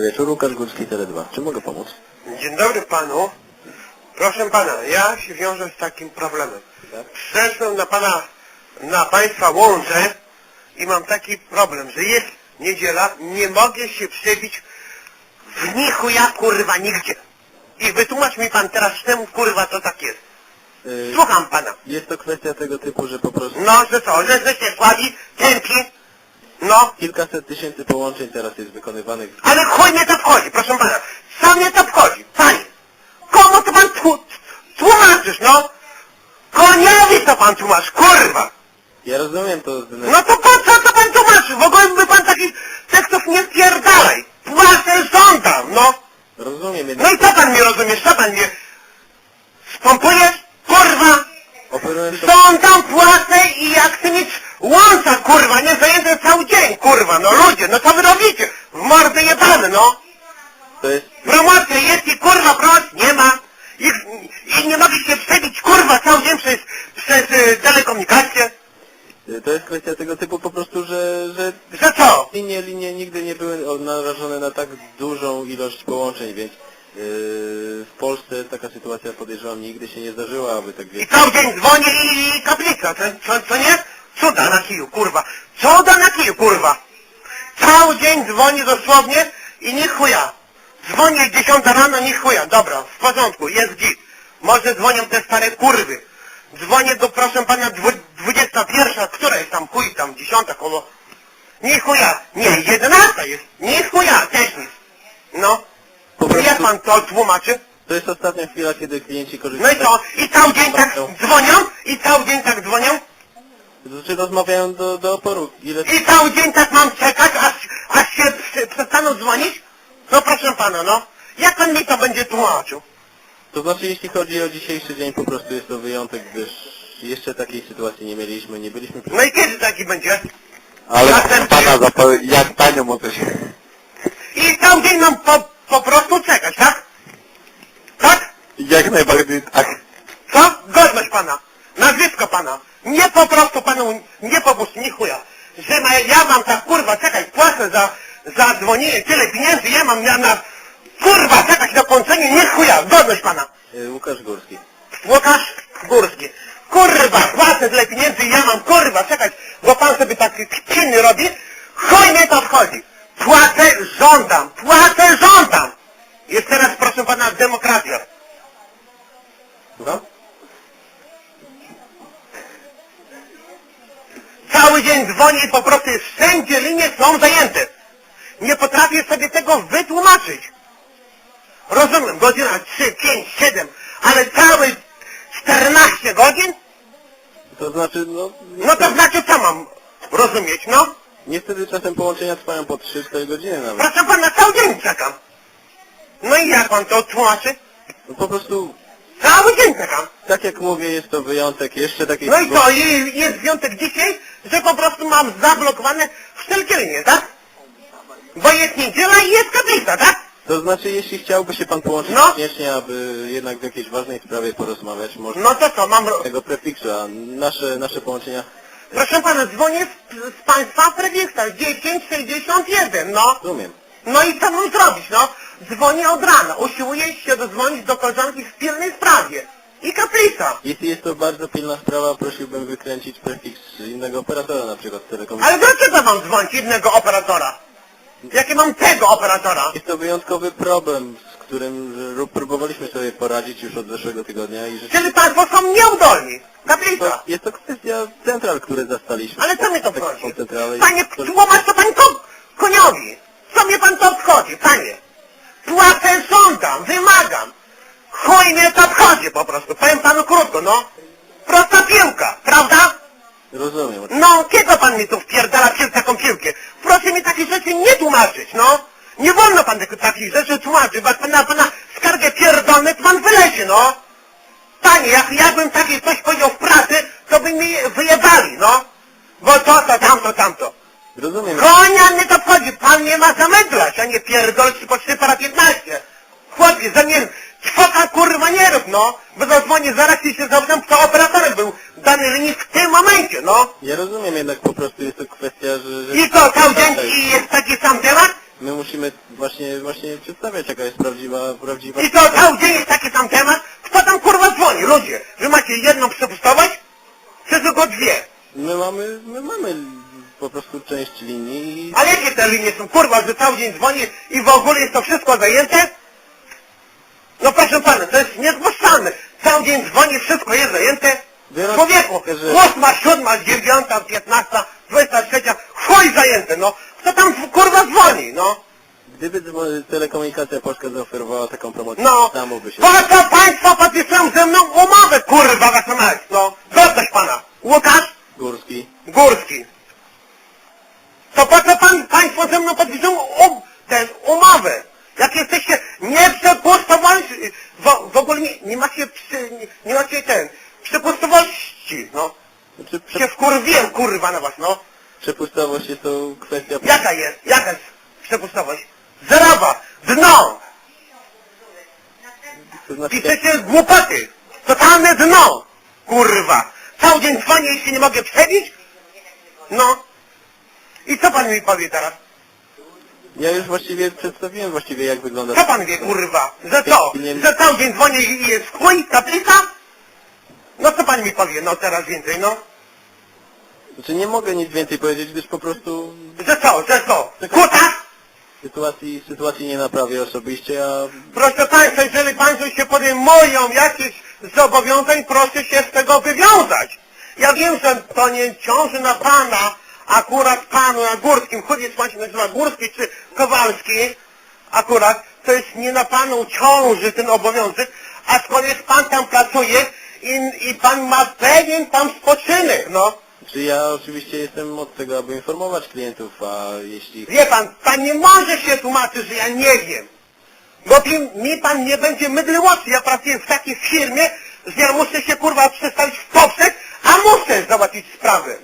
Dobry wieczór, Łukasz Górski, Tele2. Czy mogę pomóc? Dzień dobry panu. Proszę pana, ja się wiążę z takim problemem. Przeszłem na pana, na państwa łącze i mam taki problem, że jest niedziela, nie mogę się przebić w nichu ja kurwa nigdzie. I wytłumacz mi pan teraz czemu kurwa to tak jest. Yy, Słucham pana. jest to kwestia tego typu, że po prostu No, że co, że, że się słabi, tępi? No, kilkaset tysięcy połączeń teraz jest wykonywanych. ale chuj mnie to wchodzi, proszę pana. Co mnie to wchodzi? Panie, komu to pan tłu- tłumaczysz, no? Koniowi to pan tłumaczy, kurwa! Ja rozumiem to z No to po co to pan tłumaczy? W ogóle by pan takich tekstów nie spierdalaj. Płacę żądam, no. Rozumiem, No i co pan mi rozumiesz? Co pan mnie spompujesz? Kurwa! operuję to... Żądam, płacę i ja chcę mieć łąca, kurwa, nie zajęte cały dzień, kurwa, no ludzie, no co wy robicie? W mordę jebane, no. To jest... Promocja jest i kurwa promocji nie ma. I, I nie się przebić kurwa cały dzień przez, przez y, telekomunikację. yy, To jest kwestia tego typu po prostu, że, że Że co? linie, linie nigdy nie były o- narażone na tak dużą ilość połączeń, więc yy, w Polsce taka sytuacja podejrzewam nigdy się nie zdarzyła, aby tak I wiecie. cały dzień dzwonię i, i kaplica, co, co, co nie? Cuda na kiju, kurwa. Cuda na kiju, kurwa. Cały dzień dzwonię dosłownie i nie chuja. Dzwonię 10 rano, nie chuja. Dobra, w porządku, jest git. Może dzwonią te stare kurwy. Dzwonię do, proszę pana, dwu, 21, która jest tam, chuj tam, 10 koło. Nie chuja, nie, 11 jest. Nie chuja, też nic. No. Po prostu- Jak pan to tłumaczy? To jest ostatnia chwila, kiedy klienci korzystają... No i co? I cały dzień tak dzwonią? I cały dzień tak dzwonią? Znaczy rozmawiają do, do oporu. Ile... I cały dzień tak mam czekać, aż, aż się przy- przestaną dzwonić? No proszę pana, no. Jak pan mi to będzie tłumaczył? To znaczy, jeśli chodzi o dzisiejszy dzień, po prostu jest to wyjątek, gdyż jeszcze takiej sytuacji nie mieliśmy, nie byliśmy... No i kiedy taki będzie? Ale Zatem- pana zapo- jak panią może się... I cały dzień mam po, po prostu czekać, tak? Tak? Jak najbardziej tak. Co? Godność pana. Nazwisko pana. Nie po prostu panu, nie po prostu, nie chuja. Że ma, ja mam tak kurwa czekać, płacę za, za dzwonienie, tyle pieniędzy, ja mam na, na kurwa czekać na połączenie, nie chuja, godność pana. Y, Łukasz Górski. Łukasz Górski. Kurwa, płacę tyle pieniędzy i ja mam kurwa czekać, bo pan sobie tak kpiny robi. Chuj mnie to wchodzi. Płacę, żądam, płacę, żądam. Jest teraz, proszę pana, demokracja. Słucham? Cały dzień dzwonię i po prostu wszędzie linie są zajęte. Nie potrafię sobie tego wytłumaczyć. Rozumiem, godzina 3, 5, 7, ale cały 14 godzin? To znaczy, no... No to znaczy co mam rozumieć, no? Niestety czasem połączenia trwają po 3-4 godziny nawet. Proszę pana, cały dzień czekam. No i jak pan to tłumaczy? No po prostu, Cały dzień czekam. tak jak mówię, jest to wyjątek, jeszcze takiej... No i co, i jest związek dzisiaj, że po prostu mam zablokowane wszelkie linie, tak? Bo jest niedziela i jest kaplica, tak? To znaczy, jeśli chciałby się pan połączyć No. koniecznie, aby jednak w jakiejś ważnej sprawie porozmawiać, może No to co, mam... ro- tego prefiksu, a nasze, nasze połączenia... Proszę pana, dzwonię z, z państwa Fredriksa, 1061, no. Rozumiem. No i co mam zrobić, no? Dzwonię od rana, usiłuję się dodzwonić do koleżanki w pilnej sprawie. I kaplica. Jeśli jest to bardzo pilna sprawa, prosiłbym wykręcić prefiks innego operatora, na przykład telekomunikacji. Ale dlaczego mam dzwonić innego operatora? Jakie mam tego operatora? Jest to wyjątkowy problem, z którym że próbowaliśmy sobie poradzić już od zeszłego tygodnia i że Czyli państwo są nieudolni. Kaplica. jest to kwestia central, które zastaliśmy. Ale co mnie to Taką wchodzi? centralę i- Panie, tłumacz to pan ko koniowi. Co mnie pan to obchodzi, panie? Płacę, żądam, wymagam. Chuj mnie to obchodzi po prostu. Powiem panu krótko, no. Prosta piłka? Rozumiem. No, kiedy pan mi tu wpierdala pił, taką piłkę? Proszę mi takich rzeczy nie tłumaczyć, no. Nie wolno pan tak- takich rzeczy tłumaczyć, bo jak pana, pana skargę pierdolny, to pan wylezie, no. Panie, jak, jakbym takie coś powiedział w pracy, to by mi wyjebali, no. Bo to, to, tamto, tamto. Rozumiem. Konia mnie to wchodzi, pan nie ma zamydlać, a nie pierdolć po 4 para 15. Chłopie, za nie, czwoka kurwa nie rób, no. Bo zadzwonię zaraz i się zapytam, kto operatorem był danej linii w tym momencie, no. Ja rozumiem, jednak po prostu jest to kwestia, że... że I to cały dzień i jest taki sam temat? My musimy właśnie, właśnie przedstawiać jaka jest prawdziwa, prawdziwa... I to cały dzień jest taki sam temat. Kto tam kurwa dzwoni? Ludzie, wy macie jedną przepustować? Czy tylko dwie? My mamy, my mamy po prostu część linii i... Ale jakie te linie są? Kurwa, że cały dzień dzwoni i w ogóle jest to wszystko zajęte? No proszę pana, to jest niezwłaszczalne. Cały dzień dzwoni, wszystko jest zajęte. Biorąc Człowieku, że- ósma, siódma, dziewiąta, piętnasta, dwudziesta trzecia, chuj zajęte, no. Kto tam kurwa dzwoni, no? Gdyby dzwo- telekomunikacja polska zaoferowała taką promocję, No, damoby się... po co państwo podpisują ze mną umowę, kurwa, wasza mać, no. Dostań pana. Łukasz Górski. Górski. To po co pan, państwo ze mną podpisują um, tę umowę? Jak jesteście nieprzepustowani, w, w ogóle nie, nie macie, przy, nie, nie macie ten, przepustowości, no. Znaczy, prze, Się wkurwiłem, kurwa, na was, no. przepustowość jest to kwestia... Jaka jest, jaka jest przepustowość? Zerowa, dno. To znaczy, Piszecie głupoty. Totalne dno. Kurwa. Cały dzień dzwonię i się nie mogę przebić? No. I co pan mi powie teraz? ja już właściwie przedstawiłem właściwie jak wygląda... Co pan wie, kurwa? Że co? Że cały dzień dzwonię i jest chuj, kaplica? No co pan mi powie, no teraz więcej, no? Znaczy nie mogę nic więcej powiedzieć, gdyż po prostu Że co, że co? Kuta? sytuacji, sytuacji nie naprawię osobiście, a Proszę Państwa, jeżeli Państwo się podejmują jakichś zobowiązań, proszę się z tego wywiązać. Ja wiem, że to nie ciąży na Pana, akurat Panu, na Górskim, chuj jest Pan się nazywa Górski czy Kowalski, akurat, to jest nie na Panu ciąży ten obowiązek, aczkolwiek Pan tam pracuje i, i Pan ma pewien tam spoczynek, no. czy ja oczywiście jestem od tego, aby informować klientów, a jeśli Wie pan, pan nie może się tłumaczyć, że ja nie wiem. Bo mi, mi pan nie będzie mydlił oczy. Ja pracuję w takiej firmie, że ja muszę się kurwa przestawić w poprzek, a muszę załatwić sprawę.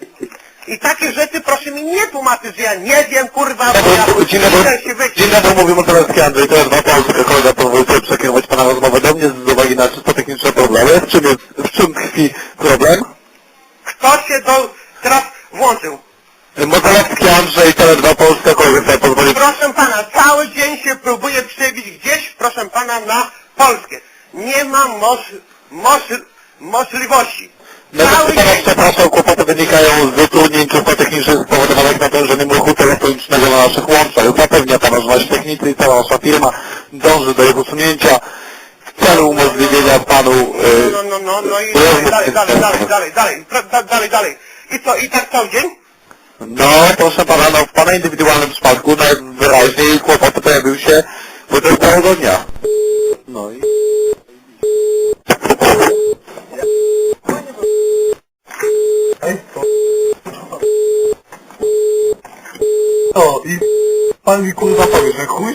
I takie rzeczy proszę mi nie tłumaczyć, że ja nie wiem kurwa, bo ja Dzień dobry, się wyjść. dzień dobry, mówimy Motorowski Andrzej, to jest Wam Polska, kolega pozwólcie przekierować Pana rozmowę do mnie z uwagi na czysto techniczne problemy. Czym, jest, problem? Kto się do, teraz włączył? Motorowski Andrzej, Tele2 Polska, sobie pozwoli. Proszę pana, cały dzień się próbuję przebić gdzieś, proszę pana, na Polskę. Nie mam moż, moż, możliwości. Nawet Cały Pana dzień. przepraszam, kłopoty wynikają z utrudnień czysto technicznych spowodowanych natężeniem ruchu telefonicznego na naszych łączach. Zapewnia Pana, że nasi technicy i cała nasza firma dąży do ich usunięcia w celu umożliwienia Panu... y, No, no, no, no i dalej, dalej, dalej, dalej, dalej, dalej, dalej. I co, i tak cały dzień? No, proszę pana, no w pana indywidualnym przypadku najwyraźniej kłopoty pojawiły się podczas całego dnia. no i O, i pan mi kurwa powie, że chuj